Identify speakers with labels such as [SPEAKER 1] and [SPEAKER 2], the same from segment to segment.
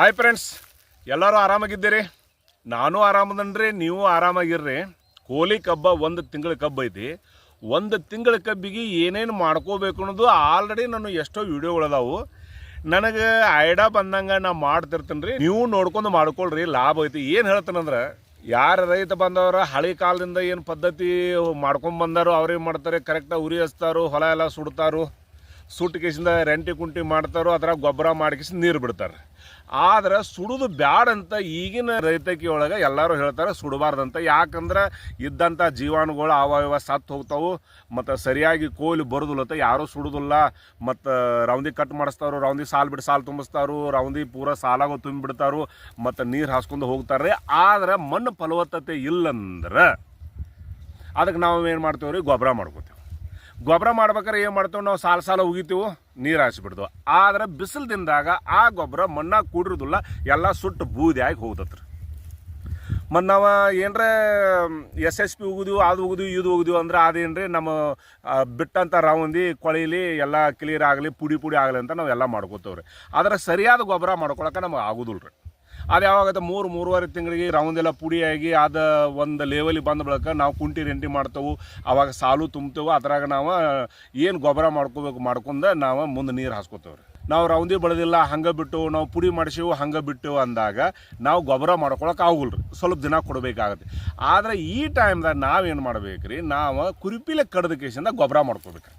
[SPEAKER 1] Hi friends ಎಲ್ಲರೂ ಆರಾಮಾಗಿದ್ದೀರಿ? ನಾನು ಆರಾಮದನ್ರಿ, ನೀವು ಆರಾಮಾಗಿರ್ರಿ. ಕೋಳಿ ಕಬ್ಬ ಒಂದು ತಿಂಗಳ ಕಬ್ಬು ಐತಿ. ಒಂದು ತಿಂಗಳ ಕಬ್ಬಿಗೆ ಏನೇನು ಮಾಡ್ಕೋಬೇಕು ಅನ್ನೋದು ಆಲ್ರೆಡಿ ನಾನು ಎಷ್ಟೋ ವಿಡಿಯೋಗಳದಾವು ನನಗೆ ಐಡಾ ಬಂದಂಗೆ ನಾ ಮಾಡ್ತಿರ್ತೀನಿ ರೀ ನೀವು ನೋಡ್ಕೊಂಡು ಮಾಡ್ಕೊಳ್ರಿ, ಲಾಭ ಐತಿ. ಏನು ಹೇಳ್ತಾನಂದ್ರೆ, ಯಾರು ರೈತ ಬಂದವರ, ಹಳೆ ಕಾಲದಿಂದ ಏನು ಪದ್ಧತಿ ಮಾಡ್ಕೊಂಡು ಬಂದಾರೋ ಅವ್ರೇನು ಮಾಡ್ತಾರೆ? ಕರೆಕ್ಟಾಗಿ ಉರಿ ಹಚ್ತಾರೋ ಹೊಲ ಎಲ್ಲ ಸುಡ್ತಾರೋ ಸುಟ್ಟು ಕೇಸಿಂದ ರೆಂಟಿ ಕುಂಟಿ ಮಾಡ್ತಾರೋ, ಅದ್ರಾಗ ಗೊಬ್ಬರ ಮಾಡ್ಕೇಸಿ ನೀರು ಬಿಡ್ತಾರೆ ಆದ್ರೆ ಸುಡುದು ಬ್ಯಾಡ್ ಅಂತ ಈಗಿನ ರೈತಕಿ ಒಳಗೆ ಎಲ್ಲರೂ ಹೇಳ್ತಾರೆ ಸುಡಬಾರ್ದಂತ. ಯಾಕಂದ್ರೆ ಇದ್ದಂಥ ಜೀವಾಣುಗಳು ಅವ ಇವ ಸತ್ತು ಹೋಗ್ತಾವು, ಮತ್ತು ಸರಿಯಾಗಿ ಕೋಲಿ ಬರೋದಿಲ್ಲತ್ತ ಯಾರೂ ಸುಡುದಿಲ್ಲ. ಮತ್ತು ರೌಂದಿ ಕಟ್ ಮಾಡಿಸ್ತಾರು ರೌಂದಿ ಸಾಲು ಬಿಟ್ಟು ಸಾಲು ತುಂಬಿಸ್ತಾರು ರೌಂದಿ ಪೂರ ಸಾಲಾಗ ತುಂಬಿಬಿಡ್ತಾರು ಮತ್ತು ನೀರು ಹಾಸ್ಕೊಂಡು ಹೋಗ್ತಾರೆ ಆದರೆ ಮಣ್ಣು ಫಲವತ್ತತೆ ಇಲ್ಲಂದ್ರೆ ಅದಕ್ಕೆ ನಾವು ಏನು ಮಾಡ್ತೇವೆ ರೀ ಗೊಬ್ಬರ ಮಾಡ್ಕೋತೀವಿ ಗೊಬ್ಬರ ಮಾಡ್ಬೇಕಾದ್ರೆ ಏನು ಮಾಡ್ತೇವೆ? ನಾವು ಸಾಲ ಸಾಲ ಉಗಿತೀವಿ, ನೀರು ಹಾಸಿಬಿಡ್ದು ಆದ್ರೆ ಬಿಸಿಲು ದಿನದಾಗ ಆ ಗೊಬ್ಬರ ಮಣ್ಣಾಗ ಕೂಡಿರೋದಿಲ್ಲ, ಎಲ್ಲ ಸುಟ್ಟು ಬೂದಿ ಆಗಿ ಹೋಗ್ತತ್ರಿ. ಮತ್ತು ನಾವು ಏನರ ಎಸ್ ಎಸ್ ಪಿ ಉಗಿದೀವಿ, ಅದು ಉಗಿದೀವಿ, ಇದು ಉಗಿದೀವಿ ಅಂದ್ರೆ ಅದೇನ್ರಿ ನಮ್ಮ ಬಿಟ್ಟಂತ ರೌಂದಿ ಕೊಳೆಯಲಿ ಎಲ್ಲ ಕ್ಲಿಯರ್ ಆಗಲಿ, ಪುಡಿ ಪುಡಿ ಆಗಲಿ ಅಂತ ನಾವು ಎಲ್ಲ ಮಾಡ್ಕೋತೇವ್ರಿ. ಆದ್ರೆ ಸರಿಯಾದ ಗೊಬ್ಬರ ಮಾಡ್ಕೊಳಕ್ಕೆ ನಮಗೆ ಆಗೋದಿಲ್ಲ ರೀ ಅದು ಯಾವಾಗತ್ತೆ ಮೂರು, ಮೂರುವರೆ ತಿಂಗಳಿಗೆ ರೌಂದೆಲ್ಲ ಪುಡಿಯಾಗಿ ಅದು ಒಂದು ಲೆವೆಲಿಗೆ ಬಂದ ಬಳಿಕ ನಾವು ಕುಂಟಿ ರೆಂಟಿ ಮಾಡ್ತೇವೆ. ಅವಾಗ ಸಾಲು ತುಂಬ್ತೇವೆ. ಅದ್ರಾಗ ನಾವು ಏನು ಗೊಬ್ಬರ ಮಾಡ್ಕೋಬೇಕು ಮಾಡ್ಕೊಂಡು ನಾವು ಮುಂದೆ ನೀರು ಹಾಸ್ಕೋತೇವೆ ರೀ ನಾವು ರೌಂದಿ ಬೆಳೆದಿಲ್ಲ, ಹಂಗೆ ಬಿಟ್ಟು ನಾವು ಪುಡಿ ಮಾಡಿಸೇವು, ಹಂಗೆ ಬಿಟ್ಟು ಅಂದಾಗ ನಾವು ಗೊಬ್ಬರ ಮಾಡ್ಕೊಳಕ್ಕೆ ಆಗುಲ್ರಿ. ಸ್ವಲ್ಪ ದಿನ ಕೊಡಬೇಕಾಗತ್ತೆ. ಆದರೆ ಈ ಟೈಮ್ದಾಗ ನಾವೇನು ಮಾಡ್ಬೇಕು ರೀ ನಾವು ಕುರಿಪಿಲೆ ಕಡ್ದ ಕೇಸಿಂದ ಗೊಬ್ಬರ ಮಾಡ್ಕೋಬೇಕು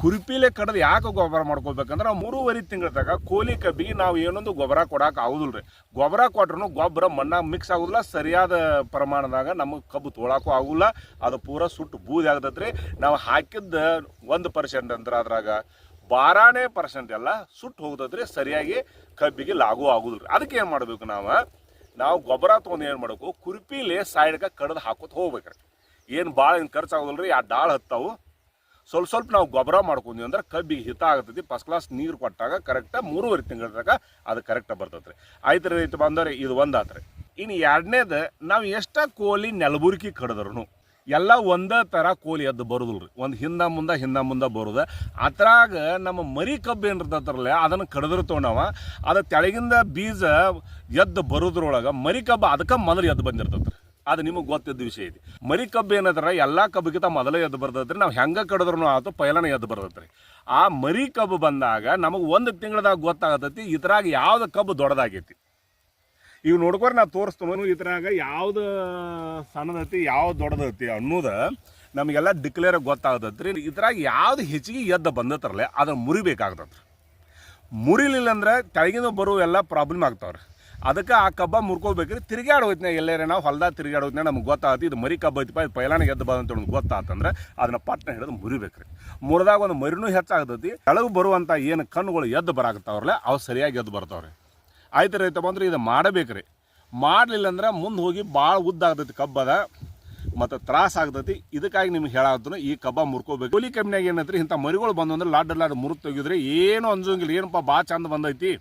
[SPEAKER 1] ಕುರಿಪಿಲೆ ಕಡ್ದು ಯಾಕೆ ಗೊಬ್ಬರ ಮಾಡ್ಕೋಬೇಕಂದ್ರೆ ಮೂರುವರೆ ತಿಂಗಳ ತನಕ ಕೋಲಿ ಕಬ್ಬಿಗೆ ನಾವು ಏನೊಂದು ಗೊಬ್ಬರ ಕೊಡಕ್ಕೆ ಆಗುದಿಲ್ಲ ರೀ. ಗೊಬ್ಬರ ಕೊಟ್ರೂ ಗೊಬ್ಬರ ಮಣ್ಣಾಗ ಮಿಕ್ಸ್ ಆಗೋದಿಲ್ಲ, ಸರಿಯಾದ ಪ್ರಮಾಣದಾಗ ನಮಗೆ ಕಬ್ಬು ತೋಳಕ್ಕೂ ಆಗುಲ್ಲ ಅದು ಪೂರ ಸುಟ್ಟು ಬೂದಿ ಆಗ್ತೈತೆ ರೀ. ನಾವು ಹಾಕಿದ್ದ ಒಂದು ಪರ್ಸೆಂಟ್ ಅಂದ್ರೆ ಅದ್ರಾಗ ಬಾರಾನೇ ಪರ್ಸೆಂಟ್ ಎಲ್ಲ ಸುಟ್ಟು ಹೋಗ್ತದ್ರಿ ಸರಿಯಾಗಿ ಕಬ್ಬಿಗೆ ಲಾಗೂ ಆಗುದಿಲ್ಲ ಅದಕ್ಕೆ ಏನು ಮಾಡಬೇಕು ನಾವು? ನಾವು ಗೊಬ್ಬರ ತೊಗೊಂಡು ಏನು ಮಾಡಬೇಕು? ಕುರ್ಪಿಲೆ ಸೈಡ್ಗೆ ಕಡ್ದು ಹಾಕೋತ ಹೋಗ್ಬೇಕ್ರಿ ಏನು ಭಾಳ ಏನು ಖರ್ಚು ಆಗೋದಿಲ್ಲ ರೀ, ಆ ಡಾಳ್ ಹತ್ತಾವು. ಸ್ವಲ್ಪ ಸ್ವಲ್ಪ ನಾವು ಗೊಬ್ಬರ ಮಾಡ್ಕೊಂಡ್ವಿ ಅಂದ್ರೆ ಕಬ್ಬಿಗೆ ಹಿತ ಆಗ್ತೈತಿ. ಫಸ್ಟ್ ಕ್ಲಾಸ್ ನೀರು ಕೊಟ್ಟಾಗ ಕರೆಕ್ಟಾಗಿ ಮೂರುವರೆ ತಿಂಗಳ ತನಕ ಅದು ಕರೆಕ್ಟಾಗಿ ಬರ್ತೈತೆ ರೀ ಆಯ್ತು ರೀ ರೈತ ಬಂದವ್ರೆ, ಇದು ಒಂದು ಆತ್ರಿ ಇನ್ನು ಎರಡನೇದು ನಾವು ಎಷ್ಟ ಕೋಲಿ ನೆಲಬುರ್ಕಿ ಕಡಿದ್ರು ಎಲ್ಲ ಒಂದೇ ಥರ ಕೋಲಿ ಎದ್ದು ಬರೋದಿಲ್ಲ ರೀ ಒಂದು ಹಿಂದ ಮುಂದೆ ಹಿಂದ ಮುಂದೆ ಬರೋದು. ಅದ್ರಾಗ ನಮ್ಮ ಮರಿ ಕಬ್ಬು ಏನಿರ್ತೈತ್ರಲ್ಲ ಅದನ್ನು ಕಡಿದಿರ್ತೇವೆ ಅದು ತೆಳಗಿಂದ ಬೀಜ ಎದ್ದು ಬರೋದ್ರೊಳಗೆ ಮರಿ ಕಬ್ಬು ಅದಕ್ಕೆ ಮೊದಲು ಎದ್ದು ಬಂದಿರ್ತೈತೆ ಅದು ನಿಮಗೆ ಗೊತ್ತಿದ್ದ ವಿಷಯ ಐತಿ ಮರಿ ಕಬ್ಬು ಏನದ್ರ ಎಲ್ಲ ಕಬ್ಬಿಗಿಂತ ಮೊದಲೇ ಎದ್ದು ಬರ್ತೈತ್ರಿ ನಾವು ಹೆಂಗೆ ಕಡಿದ್ರೂ ಆತು ಪೈಲನ ಎದ್ದು ಬರ್ತೈತ್ರಿ ಆ ಮರಿ ಕಬ್ಬು ಬಂದಾಗ ನಮಗೆ ಒಂದು ತಿಂಗಳದಾಗ ಗೊತ್ತಾಗತೈತಿ, ಇದ್ರಾಗ ಯಾವ್ದು ಕಬ್ಬು ದೊಡ್ಡದಾಗೈತಿ. ಇವು ನೋಡ್ಕೊರಿ ನಾ ತೋರಿಸ್ತೀನಿ ಇದ್ರಾಗ ಯಾವ್ದು ಸಣ್ಣದೈತಿ, ಯಾವ್ದು ದೊಡ್ಡದೈತಿ ಅನ್ನೋದು ನಮಗೆಲ್ಲ ಡಿಕ್ಲೇರ್ ಗೊತ್ತಾಗತೈತ್ರಿ. ಇದ್ರಾಗ ಯಾವ್ದು ಹೆಚ್ಚಿಗೆ ಎದ್ದು ಬಂದತ್ರಲ್ಲ ಅದನ್ನು ಮುರಿಬೇಕಾಗ್ತೈತ್ರಿ. ಮುರಿಲಿಲ್ಲ ಅಂದ್ರೆ ತೆಳಗಿನ ಬರುವ ಎಲ್ಲ ಪ್ರಾಬ್ಲಮ್ ಆಗ್ತಾವ್ರಿ. ಅದಕ್ಕೆ ಆ ಕಬ್ಬ ಮುರ್ಕೋಬೇಕ್ರಿ. ತಿರ್ಗಾಡ್ ಹೋಯ್ತಿನ ಎಲ್ಲೇರೆ ನಾವು, ಹೊಲ್ದಾಗ ತಿರ್ಗಾಡ್ ಹೋಯ್ತಿನ ನಮ್ಗೆ ಗೊತ್ತಾಗುತ್ತೆ ಇದು ಮರಿ ಕಬ್ಬ ಐತಿಪ್ಪ ಇದು ಪೈಲಾನ ಎದ್ದು ಬಂದಂತ ನಮ್ಗೆ ಗೊತ್ತಾತಂದ್ರೆ ಅದನ್ನ ಪಟ್ನ ಹಿಡಿದು ಮುರಿಬೇಕ್ರಿ. ಮುರಿದಾಗ ಒಂದು ಮರಿನೂ ಹೆಚ್ಚಾಗ್ತೈತಿ, ಕೆಳಗೆ ಬರುವಂಥ ಏನು ಕಣ್ಣುಗಳು ಎದ್ದು ಬರಾಕತ್ತಾವ್ರಲ್ಲ, ಅವು ಸರಿಯಾಗಿ ಎದ್ದು ಬರ್ತಾವ್ರಿ. ಆಯ್ತು ರೈತ ಬಂದ್ರೆ ಇದು ಮಾಡಬೇಕ್ರಿ. ಮಾಡಲಿಲ್ಲ ಅಂದ್ರೆ ಮುಂದೆ ಹೋಗಿ ಭಾಳ ಉದ್ದ ಆಗ್ತೈತಿ ಕಬ್ಬದ ಮತ್ತು ತ್ರಾಸ ಆಗ್ತೈತಿ. ಇದಕ್ಕಾಗಿ ನಿಮ್ಗೆ ಹೇಳಾದ್ರು ಈ ಕಬ್ಬ ಮುರ್ಕೋಬೇಕು. ಕೂಲಿ ಕಬ್ಬಿನಾಗ ಏನೈತ್ರಿ, ಇಂಥ ಮರಿಗಳು ಬಂದು ಅಂದ್ರೆ ಲಾಡ್ ಲಾಡ್ ಮುರು ತೆಗಿದ್ರೆ ಏನು ಅನ್ಸೋಂಗಿಲ್ಲ ಏನಪ್ಪ ಭಾಳ ಚಂದ ಬಂದೈತಿ.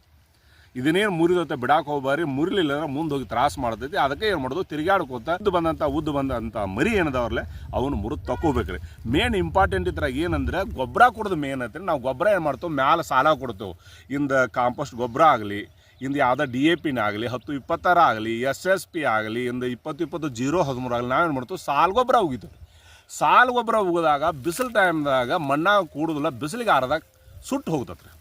[SPEAKER 1] ಇದನ್ನೇನು ಮುರಿದತ್ತೆ ಬಿಡಾಕ್ ಹೋಗ್ಬಾರಿ ಮುರಿಲಿಲ್ಲ ಅಂದ್ರೆ ಮುಂದೆ ಹೋಗಿ ತ್ರಾಸ ಮಾಡ್ತೈತಿ. ಅದಕ್ಕೆ ಏನು ಮಾಡೋದು ತಿರುಗಾಡ್ಕೋತ ಉದ್ದು ಬಂದಂಥ ಉದ್ದು ಬಂದಂಥ ಮರಿ ಏನದವ್ರಲ್ಲ, ಅವನು ಮುರಿದು ತಗೋಬೇಕ್ರಿ ಮೇನ್ ಇಂಪಾರ್ಟೆಂಟ್ ಇದ್ರಾಗ ಏನಂದ್ರೆ ಗೊಬ್ಬರ ಕೊಡೋದು ಮೇನ್ ಐತ್ರಿ ನಾವು ಗೊಬ್ಬರ ಏನು ಮಾಡ್ತೇವೆ? ಮ್ಯಾಲೆ ಸಾಲ ಕೊಡ್ತೇವೆ. ಇಂದ ಕಾಂಪೋಸ್ಟ್ ಗೊಬ್ಬರ ಆಗಲಿ, ಇಂದ ಯಾವುದೋ ಡಿ ಎ ಪಿನ ಆಗಲಿ, ಹತ್ತು ಇಪ್ಪತ್ತಾರ ಆಗಲಿ ಎಸ್ ಎಸ್ ಪಿ ಆಗಲಿ, ಇಂದ ಇಪ್ಪತ್ತು ಇಪ್ಪತ್ತು ಜೀರೋ ಹದಿಮೂರು ಆಗಲಿ ನಾವೇನು ಮಾಡ್ತೇವೆ? ಸಾಲ ಗೊಬ್ಬರ ಹೋಗಿತ್ತು ಸಾಲು ಗೊಬ್ಬರ ಉಗಿದಾಗ, ಬಿಸಿಲು ಟೈಮ್ದಾಗ ಮಣ್ಣಾಗ ಕೂಡುದಿಲ್ಲ, ಬಿಸಿಲಿಗೆ ಆರದಾಗ ಸುಟ್ಟು ಹೋಗ್ತತ್ರಿ.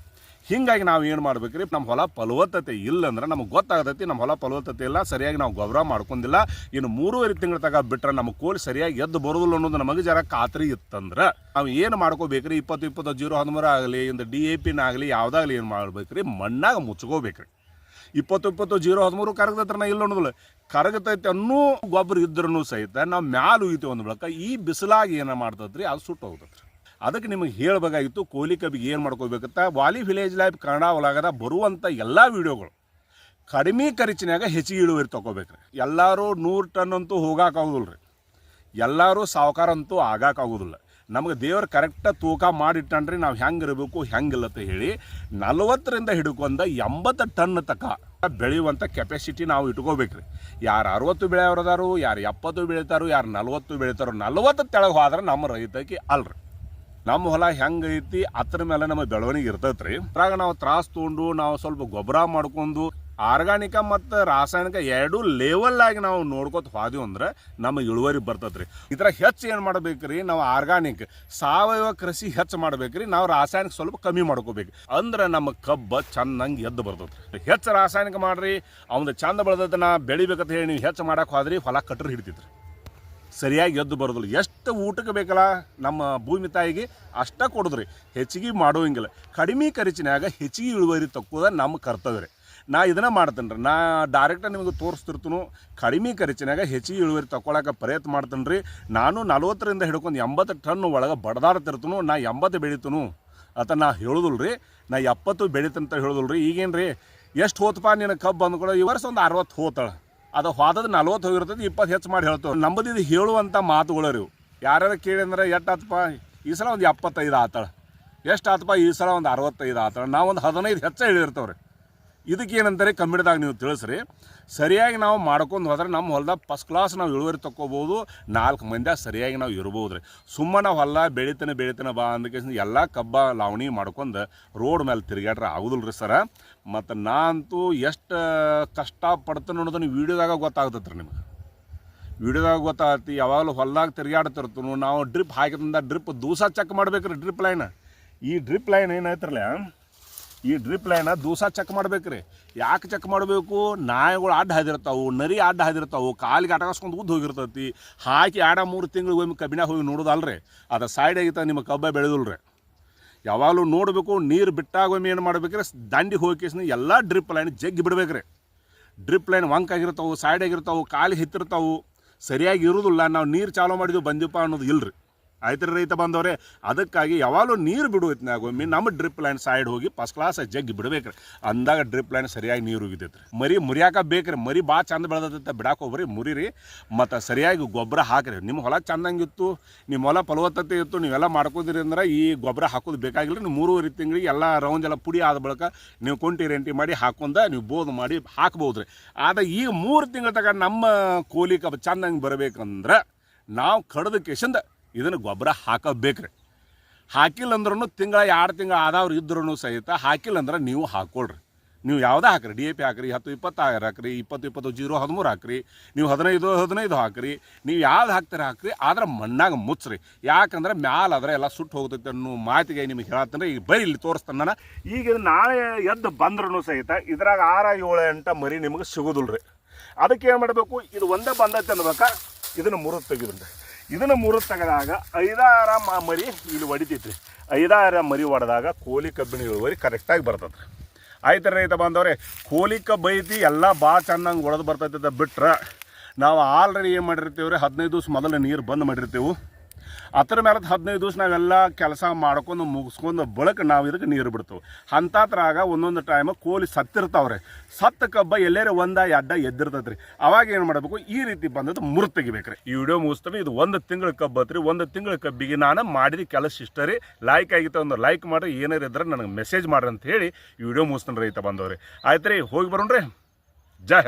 [SPEAKER 1] ಹಿಂಗಾಗಿ ನಾವು ಏನು ಮಾಡ್ಬೇಕ್ರಿ? ನಮ್ಮ ಹೊಲ ಫಲವತ್ತತೆ ಇಲ್ಲ ಅಂದ್ರೆ ನಮಗೆ ಗೊತ್ತಾಗತೈತಿ ನಮ್ಮ ಹೊಲ ಫಲವತ್ತತೆ ಇಲ್ಲ, ಸರಿಯಾಗಿ ನಾವು ಗೊಬ್ಬರ ಮಾಡ್ಕೊಂಡಿಲ್ಲ. ಇನ್ನು ಮೂರುವರೆ ತಿಂಗಳ ತಗ ಬಿಟ್ರೆ ನಮ್ಮ ಕೋಳಿ ಸರಿಯಾಗಿ ಎದ್ದು ಬರೋದಿಲ್ಲ ಅನ್ನೋದು ನಮಗೆ ಜರ ಖಾತ್ರಿ ಇತ್ತಂದ್ರೆ ನಾವು ಏನು ಮಾಡ್ಕೋಬೇಕ್ರಿ? ಇಪ್ಪತ್ತು ಇಪ್ಪತ್ತು, ಜೀರೋ, ಹದಿಮೂರು ಆಗಲಿ ಇಂದ ಡಿ ಎ ಪಿನ ಆಗಲಿ, ಯಾವುದಾಗಲಿ ಏನು ಮಾಡ್ಬೇಕ್ರಿ? ಮಣ್ಣಾಗ ಮುಚ್ಕೋಬೇಕ್ರಿ. ಇಪ್ಪತ್ತು ಇಪ್ಪತ್ತು, ಜೀರೋ, ಹದಿಮೂರು ಕರಗದತ್ರ ಇಲ್ಲ ಅನ್ನೋದಿಲ್ಲ. ಕರಗತೈತೆ ಅನ್ನೂ ಗೊಬ್ಬರ ಇದ್ರೂ ಸಹಿತ ನಾವು ಮ್ಯಾಲ ಉಯ್ತೀವಿ ಒಂದು ಬಳಕ ಈ ಬಿಸಿಲಾಗಿ ಏನು ಮಾಡ್ತದ್ರಿ ಅದು ಸುಟ್ಟು ಹೋಗ್ತದ್ರಿ ಅದಕ್ಕೆ ನಿಮಗೆ ಹೇಳಬೇಕಾಗಿತ್ತು, ಕೋಲಿ ಕಬ್ಬಿಗೆ ಏನು ಮಾಡ್ಕೋಬೇಕಂತ ವಾಲಿ ವಿಲೇಜ್ ಲೈಫ್ ಕನ್ನಡ ಒಳಗದ ಬರುವಂಥ ಎಲ್ಲ ವಿಡಿಯೋಗಳು ಕಡಿಮೆ ಖರ್ಚಿನಾಗ ಹೆಚ್ಚಿಗೆ ಇಳುವರಿ ತಗೋಬೇಕ್ರಿ. ಎಲ್ಲರೂ ನೂರು ಟನ್ ಅಂತೂ ಹೋಗಾಕಾಗೋದಿಲ್ಲ ರೀ ಎಲ್ಲರೂ ಸಾವುಕಾರ ಅಂತೂ ಆಗಾಕಾಗೋದಿಲ್ಲ ನಮಗೆ ದೇವ್ರು ಕರೆಕ್ಟಾಗಿ ತೂಕ ಮಾಡಿಟ್ಟಣ್ರಿ ನಾವು ಹೆಂಗೆ ಇರಬೇಕು ಹೆಂಗಿಲ್ಲ ಅಂತ ಹೇಳಿ ನಲವತ್ತರಿಂದ ಹಿಡ್ಕೊಂಡ ಎಂಬತ್ತು ಟನ್ ತಕ ಬೆಳೆಯುವಂಥ ಕೆಪಾಸಿಟಿ ನಾವು ಇಟ್ಕೋಬೇಕ್ರಿ. ಯಾರು ಅರವತ್ತು ಬೆಳೆಯವ್ರದಾರು, ಯಾರು ಎಪ್ಪತ್ತು ಬೆಳೀತಾರೋ, ಯಾರು ನಲವತ್ತು ಬೆಳೀತಾರೋ, ನಲವತ್ತು ತೆಳಗೆ ಹೋದ್ರೆ ನಮ್ಮ ರೈತಕ್ಕೆ ಅಲ್ರಿ. ನಮ್ಮ ಹೊಲ ಹೆಂಗೈತಿ ಅದ್ರ ಮೇಲೆ ನಮಗೆ ಬೆಳವಣಿಗೆ ಇರ್ತೈತ್ರಿ. ಅದ್ರಾಗ ನಾವು ತ್ರಾಸ ತೊಗೊಂಡು ನಾವು ಸ್ವಲ್ಪ ಗೊಬ್ಬರ ಮಾಡ್ಕೊಂಡು, ಆರ್ಗಾನಿಕ ಮತ್ತು ರಾಸಾಯನಿಕ ಎರಡೂ ಲೆವೆಲ್ ಆಗಿ ನಾವು ನೋಡ್ಕೊತ ಹೋದ್ವಿ ಅಂದ್ರೆ ನಮ್ಮ ಇಳುವರಿ ಬರ್ತದ್ರಿ ಇದರ ಹೆಚ್ಚು ಏನು ಮಾಡ್ಬೇಕ್ರಿ, ನಾವು ಆರ್ಗಾನಿಕ್, ಸಾವಯವ ಕೃಷಿ ಹೆಚ್ಚು ಮಾಡ್ಬೇಕ್ರಿ, ನಾವು ರಾಸಾಯನಿಕ ಸ್ವಲ್ಪ ಕಮ್ಮಿ ಮಾಡ್ಕೋಬೇಕು. ಅಂದ್ರೆ ನಮ್ಮ ಕಬ್ಬ ಚೆನ್ನಾಗಿ ಎದ್ದು ಬರ್ತದ್ರಿ ಹೆಚ್ಚು ರಾಸಾಯನಿಕ ಮಾಡ್ರಿ ಅವ್ನ ಚಂದ ಬೆಳೆದ ನಾ, ಬೆಳಿಬೇಕಂತ ಹೇಳಿ ನೀವು ಹೆಚ್ಚು ಮಾಡಕ್ಕೆ ಹೋದ್ರಿ, ಹೊಲ ಕಟ್ಟರು ಹಿಡಿತೈತ್ರಿ. ಸರಿಯಾಗಿ ಎದ್ದು ಬರೋದಿಲ್ಲ. ಎಷ್ಟು ಊಟಕ್ಕೆ ಬೇಕಲ್ಲ ನಮ್ಮ ಭೂಮಿ ತಾಯಿಗೆ ಅಷ್ಟ ಕೊಡೋದ್ರಿ. ಹೆಚ್ಚಿಗೆ ಮಾಡೋಂಗಿಲ್ಲ ಕಡಿಮೆ ಖರ್ಚಿನಾಗ ಹೆಚ್ಚಿಗೆ ಇಳುವರಿ ತಕ್ಕೋದ ನಮ್ಮ ಕರ್ತವ್ಯ ರೀ. ನಾ ಇದನ್ನ ಮಾಡ್ತೇನೆ ರೀ. ನಾ ಡೈರೆಕ್ಟ್ ನಿಮಗೆ ತೋರಿಸ್ತಿರ್ತನು. ಕಡಿಮೆ ಖರ್ಚಿನಾಗ ಹೆಚ್ಚಿಗೆ ಇಳುವರಿ ತಗೊಳಕ್ಕೆ ಪ್ರಯತ್ನ ಮಾಡ್ತೇನೆ ರೀ. ನಾನು ನಲ್ವತ್ತರಿಂದ ಹಿಡ್ಕೊಂಡು ಎಂಬತ್ತು ಟನ್ ಒಳಗೆ ಬಡ್ದಾಡ್ತಿರ್ತನು. ನಾ ಎಂಬತ್ತು ಬೆಳಿತನು. ಅಂತ ನಾ ಹೇಳೋದಿಲ್ಲ ರೀ. ನಾ ಎಪ್ಪತ್ತು ಬೆಳಿತಂತ ಹೇಳೋದಿಲ್ಲ ರೀ. ಈಗೇನು ರೀ ಎಷ್ಟು ಹೋತಪ್ಪ ನಿನ್ನ ಕಬ್ಬು ಅಂದ್ಕೊಳ್ಳೋ ಈ ವರ್ಷ ಒಂದು ಅರವತ್ತು ಹೋತಾಳ. ಅದು ಹೋದದ ನಲ್ವತ್ತು ಹೋಗಿರ್ತದೆ, ಇಪ್ಪತ್ತು ಹೆಚ್ಚು ಮಾಡಿ ಹೇಳ್ತೇವೆ. ನಂಬದು ಇದು ಹೇಳುವಂಥ ಮಾತುಗಳು ರೀ ಯಾರ್ಯಾರು ಕೇಳಿದ್ರೆ ಎಷ್ಟು ಆತಪ್ಪ? ಈ ಸಲ ಒಂದು ಎಪ್ಪತ್ತೈದು ಆತಳ. ಎಷ್ಟು ಆತಪ್ಪ? ಈ ಸಲ ಒಂದು ಅರವತ್ತೈದು ಆತಳ. ನಾವು ಒಂದು ಹದಿನೈದು ಹೆಚ್ಚು ಹೇಳಿರ್ತೇವೆ ರೀ ಇದಕ್ಕೆ ಏನಂತಾರೆ ಕಮ್ಮಿಡ್ದಾಗ ನೀವು ತಿಳಿಸ್ರಿ. ಸರಿಯಾಗಿ ನಾವು ಮಾಡ್ಕೊಂಡು ಹೋದ್ರೆ ನಮ್ಮ ಹೊಲ್ದಾಗ ಫಸ್ಟ್ ಕ್ಲಾಸ್ ನಾವು ಇಳುವರಿ ತಕ್ಕೋಬೋದು, ನಾಲ್ಕು ಮಂದ್ಯಾಗ ಸರಿಯಾಗಿ ನಾವು ಇರ್ಬೋದು ರೀ ಸುಮ್ಮನೆ ನಾವು ಹೊಲ ಬೆಳಿತಾನೆ ಬೆಳಿತಾನೆ ಬಾ ಅಂದಕ್ಕೆ ಎಲ್ಲ ಕಬ್ಬ ಲಾವಣಿ ಮಾಡ್ಕೊಂಡು ರೋಡ್ ಮೇಲೆ ತಿರುಗಾಡ್ರೆ ಆಗೋದಿಲ್ಲ ರೀ ಸರ. ಮತ್ತು ನಾ ಅಂತೂ ಎಷ್ಟು ಪಡ್ತೇನೆ ಅನ್ನೋದನ್ನು ವೀಡಿಯೋದಾಗ ವಿಡಿಯೋದಾಗ ರೀ ನಿಮಗೆ. ವಿಡಿಯೋದಾಗ ಗೊತ್ತಾಗ್ತಿ, ಯಾವಾಗಲೂ ಹೊಲ್ದಾಗ ತಿರುಗಾಡ್ತಿರ್ತನು ನಾವು ಡ್ರಿಪ್ ಹಾಕಿದ್ರಿಂದ ಡ್ರಿಪ್ ದೂಸ ಚೆಕ್ ಮಾಡ್ಬೇಕ್ರಿ ಡ್ರಿಪ್ ಲೈನ್ ಈ ಡ್ರಿಪ್ ಲೈನ್ ಏನೈತ್ರಲ್ಲ ಈ ಡ್ರಿಪ್ ಲೈನ ದೂಸ ಚೆಕ್ ಮಾಡ್ಬೇಕ್ರಿ. ಯಾಕೆ ಚೆಕ್ ಮಾಡಬೇಕು? ನಾಯಿಗಳು ಅಡ್ಡ ಹಾದಿರ್ತಾವು, ನರಿ ಅಡ್ಡ ಹಾದಿರ್ತಾವು, ಕಾಲಿಗೆ ಅಟಗಿಸ್ಕೊಂಡು ಉದ್ದು ಹೋಗಿರ್ತೈತಿ. ಹಾಕಿ ಆಡ ಮೂರು ತಿಂಗಳು ಒಮ್ಮೆ ಕಬ್ಬಿನಾಗ ಹೋಗಿ ನೋಡೋದಲ್ರಿ. ಅದು ಸೈಡ್ ಆಗಿತ್ತ ನಿಮ್ಮ ಕಬ್ಬ ಬೆಳೆದಿಲ್ರಿ. ಯಾವಾಗಲೂ ನೋಡಬೇಕು, ನೀರು ಬಿಟ್ಟಾಗ ಒಮ್ಮೆ ಏನು ಮಾಡ್ಬೇಕ್ರಿ? ದಂಡಿ ಹೋಗಿ ಎಲ್ಲ ಡ್ರಿಪ್ ಲೈನ್ ಜಗ್ಗಿ ಬಿಡ್ಬೇಕ್ರಿ. ಡ್ರಿಪ್ ಲೈನ್ ವಂಕ್ ಆಗಿರ್ತಾವೆ ಸೈಡ್ ಆಗಿರ್ತಾವೆ ಕಾಲಿಗೆ ಹಿತ್ತಿರ್ತಾವೆ, ಸರಿಯಾಗಿ ಇರೋದಿಲ್ಲ. ನಾವು ನೀರು ಚಾಲೂ ಮಾಡಿದ್ವಿ ಬಂದಿಪ್ಪ ಅನ್ನೋದು ಇಲ್ರಿ. ಆಯ್ತು ರೈತ ಬಂದವ್ರೆ, ಅದಕ್ಕಾಗಿ ಯಾವಾಗಲೂ ನೀರು ಬಿಡುವತ್ನಾಗ ಒಮ್ಮೆ ನಮ್ಮ ಡ್ರಿಪ್ ಲೈನ್ ಸೈಡ್ ಹೋಗಿ ಫಸ್ಟ್ ಕ್ಲಾಸ್ ಜಗ್ಗಿ ಬಿಡ್ಬೇಕ್ರಿ. ಅಂದಾಗ ಡ್ರಿಪ್ ಲೈನ್ ಸರಿಯಾಗಿ ನೀರು ಉಗಿದೈತೆ ಮರಿ ಮುರಿಯಾಕ ಬೇಕ್ರಿ, ಮರಿ ಭಾಳ ಚಂದ ಬೆಳೆದತ್ತ ಬಿಡಾಕ ಹೋಗ್ರಿ ಮುರಿರಿ, ಮತ್ತು ಸರಿಯಾಗಿ ಗೊಬ್ಬರ ಹಾಕ್ರಿ. ನಿಮ್ಮ ಹೊಲ ಚಂದಂಗಿತ್ತು, ನಿಮ್ಮ ಹೊಲ ಫಲವತ್ತತೆ ಇತ್ತು, ನೀವೆಲ್ಲ ಮಾಡ್ಕೋದಿರಿ ಅಂದ್ರೆ ಈ ಗೊಬ್ಬರ ಹಾಕೋದು ಬೇಕಾಗಿಲ್ಲ, ನೀವು ಮೂರುವರೆ ತಿಂಗಳಿಗೆ ಎಲ್ಲ ರೌಂಡ್ ಎಲ್ಲ ಪುಡಿ ಆದ ಬಳಿಕ ನೀವು ಕೊಂಟಿ ರೆಂಟಿ ಮಾಡಿ ಹಾಕೊಂಡ ನೀವು ಬೋದು ಮಾಡಿ ಹಾಕ್ಬೋದು ರೀ ಆದ್ರೆ ಈಗ ಮೂರು ತಿಂಗಳ ತಗ ನಮ್ಮ ಕೋಲಿ ಕಬ್ಬ ಚಂದಂಗೆ ಬರಬೇಕಂದ್ರೆ ನಾವು ಕಡ್ದ ಕೆಶಂದ ಇದನ್ನು ಗೊಬ್ಬರ ಹಾಕಬೇಕ್ರಿ. ಹಾಕಿಲ್ಲ ಅಂದ್ರೂ ತಿಂಗಳ, ಎರಡು ತಿಂಗಳ ಆದವ್ರು ಇದ್ರೂ ಸಹಿತ ಹಾಕಿಲ್ಲ ಅಂದ್ರೆ ನೀವು ಹಾಕೊಳ್ರಿ. ನೀವು ಯಾವುದೇ ಹಾಕ್ರಿ? ಡಿ ಎ ಪಿ ಹಾಕ್ರಿ, ಹತ್ತು ಇಪ್ಪತ್ತಾರು ಹಾಕ್ರಿ, ಇಪ್ಪತ್ತು ಇಪ್ಪತ್ತು ಜೀರೋ ಹದಿಮೂರು ಹಾಕ್ರಿ, ನೀವು ಹದಿನೈದು ಹದಿನೈದು ಹಾಕ್ರಿ, ನೀವು ಯಾವ್ದು ಹಾಕ್ತೀರಿ ಹಾಕ್ರಿ, ಆದ್ರೆ ಮಣ್ಣಾಗ ಮುಚ್ಚ್ರಿ ಯಾಕಂದ್ರೆ ಮ್ಯಾಲಾದ್ರೆ ಎಲ್ಲ ಸುಟ್ಟು ಹೋಗ್ತೈತೆ ಅನ್ನೋ ಮಾತಿಗೆ ನಿಮಗೆ ಹೇಳತ್ತಂದ್ರೆ ಈಗ ಬರೀ ಇಲ್ಲಿ ತೋರಿಸ್ತಾನೆ ನಾನು. ಈಗ ನಾಳೆ ಎದ್ದು ಬಂದ್ರೂ ಸಹಿತ ಇದ್ರಾಗ ಆರ ಏಳು ಎಂಟ ಮರಿ ನಿಮಗೆ ಸಿಗೋದಿಲ್ಲ ರೀ ಅದಕ್ಕೆ ಏನು ಮಾಡಬೇಕು? ಇದು ಒಂದೇ ಬಂದೈತೆ ಅನ್ಬೇಕಾ? ಇದನ್ನು ಮುರಿದು ತೆಗಿದ್ರಿ. ಇದನ್ನು ಮೂರು ತೆಗೆದಾಗ ಐದಾರ ಮರಿ ಇಲ್ಲಿ ಹೊಡಿತೈತ್ರಿ ಐದಾರ ಮರಿ ಹೊಡೆದಾಗ ಕೋಲಿ ಕಬ್ಬಿನ ಇಳುವರಿ ಕರೆಕ್ಟಾಗಿ ಬರ್ತದೆ ರೀ ಆಯ್ತು ರೈತ ಬಂದವ್ರೆ ಕೋಲಿ ಕಬ್ಬು ಐತಿ, ಎಲ್ಲ ಭಾಳ ಚೆನ್ನಾಗಿ ಹೊಡೆದು ಬರ್ತೈತೆ ಬಿಟ್ರೆ ನಾವು ಆಲ್ರೆಡಿ ಏನು ಮಾಡಿರ್ತೀವಿ ರೀ ಹದಿನೈದು ದಿವ್ಸ ಮೊದಲು ನೀರು ಬಂದ್ ಮಾಡಿರ್ತೀವಿ. ಅದ್ರ ಮೇಲೆ ಹದಿನೈದು ದಿವಸ ನಾವೆಲ್ಲ ಕೆಲಸ ಮಾಡ್ಕೊಂಡು ಮುಗಿಸ್ಕೊಂಡು ಬಳಕ ನಾವು ಇದಕ್ಕೆ ನೀರು ಬಿಡ್ತೇವೆ. ಅಂಥದ್ರಾಗ ಒಂದೊಂದು ಟೈಮ್ ಕೋಲಿ ಸತ್ತಿರ್ತಾವ್ರೆ. ಸತ್ತ ಕಬ್ಬ ಎಲ್ಲೇರೆ ಒಂದ ಎಡ್ಡ ಎದ್ದಿರ್ತೈತೆ ರೀ ಅವಾಗ ಏನು ಮಾಡಬೇಕು? ಈ ರೀತಿ ಬಂದದ್ದು ಮುರು ತೆಗಿಬೇಕ್ರಿ. ಈ ವಿಡಿಯೋ ಮುಗಿಸ್ತೇವೆ ಇದು ಒಂದು ತಿಂಗಳ ಕಬ್ಬು ಐತ್ರಿ. ಒಂದು ತಿಂಗಳ ಕಬ್ಬಿಗೆ ನಾನು ಮಾಡಿದ ಕೆಲಸ ಇಷ್ಟ ರೀ. ಲೈಕ್ ಆಗಿತ್ತು ಒಂದು ಲೈಕ್ ಮಾಡಿರಿ. ಏನಾರು ಇದ್ರೆ ನನಗೆ ಮೆಸೇಜ್ ಮಾಡ್ರಿ ಅಂತ ಹೇಳಿ ಈ ವಿಡಿಯೋ ಮುಗಿಸ್ತಾನೆ ರೈತ ಬಂದವ್ರಿ. ಆಯ್ತು ರೀ ಹೋಗಿ ಬರೋಣ್ರಿ. ಜೈ